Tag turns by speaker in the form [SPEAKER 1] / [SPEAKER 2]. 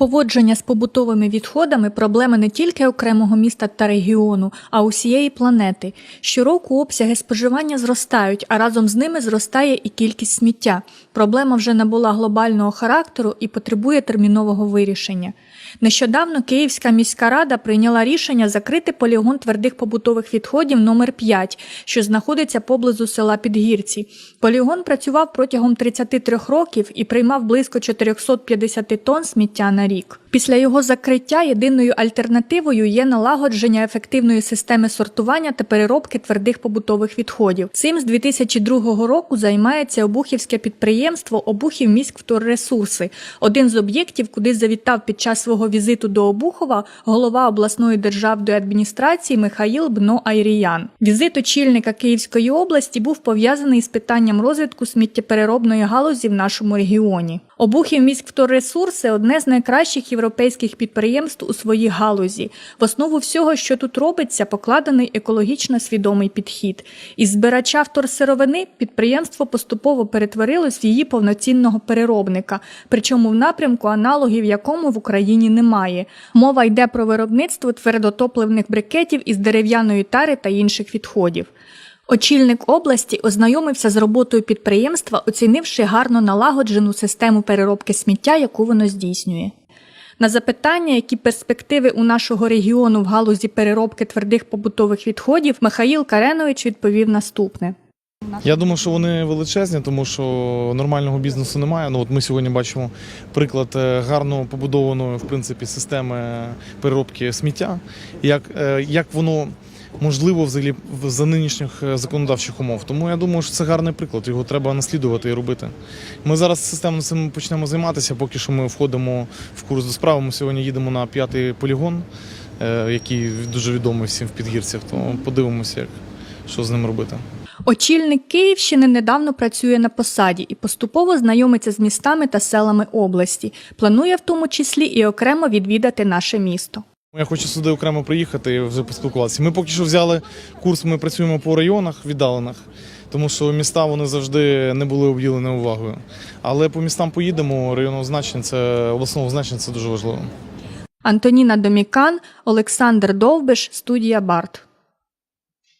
[SPEAKER 1] Поводження з побутовими відходами проблема не тільки окремого міста та регіону, а усієї планети. Щороку обсяги споживання зростають, а разом з ними зростає і кількість сміття. Проблема вже набула глобального характеру і потребує термінового вирішення. Нещодавно Київська міська рада прийняла рішення закрити полігон твердих побутових відходів номер 5 що знаходиться поблизу села Підгірці. Полігон працював протягом 33 років і приймав близько 450 тонн сміття на рік. Після його закриття єдиною альтернативою є налагодження ефективної системи сортування та переробки твердих побутових відходів. Цим з 2002 року займається обухівське підприємство Обухів міськвторресурси, один з об'єктів, куди завітав під час свого візиту до Обухова голова обласної державної адміністрації Михаїл Бно Айріян. Візит очільника Київської області був пов'язаний з питанням розвитку сміттєпереробної галузі в нашому регіоні. Обухів міськвторресурси – одне з найкращих європейських підприємств у своїй галузі. В основу всього, що тут робиться, покладений екологічно свідомий підхід. Із збирача вторсировини підприємство поступово перетворилось в її повноцінного переробника, причому в напрямку аналогів якому в Україні немає. Мова йде про виробництво твердотопливних брикетів із дерев'яної тари та інших відходів. Очільник області ознайомився з роботою підприємства, оцінивши гарно налагоджену систему переробки сміття, яку воно здійснює. На запитання, які перспективи у нашого регіону в галузі переробки твердих побутових відходів, Михаїл Каренович відповів наступне.
[SPEAKER 2] Я думаю, що вони величезні, тому що нормального бізнесу немає. Ну от ми сьогодні бачимо приклад е, гарно побудованої в принципі системи переробки сміття. Як, е, як воно можливо взагалі за нинішніх е, законодавчих умов. Тому я думаю, що це гарний приклад. Його треба наслідувати і робити. Ми зараз системно цим почнемо займатися. Поки що ми входимо в курс до справи. Ми сьогодні їдемо на п'ятий полігон, е, який дуже відомий всім в підгірцях. То подивимося, як що з ним робити.
[SPEAKER 1] Очільник Київщини недавно працює на посаді і поступово знайомиться з містами та селами області. Планує в тому числі і окремо відвідати наше місто.
[SPEAKER 2] Я хочу сюди окремо приїхати і вже поспілкуватися. Ми поки що взяли курс, ми працюємо по районах віддалених, тому що міста вони завжди не були обділені увагою. Але по містам поїдемо, районного значення це обласного значення це дуже важливо.
[SPEAKER 1] Антоніна Домікан, Олександр Довбиш, студія Барт.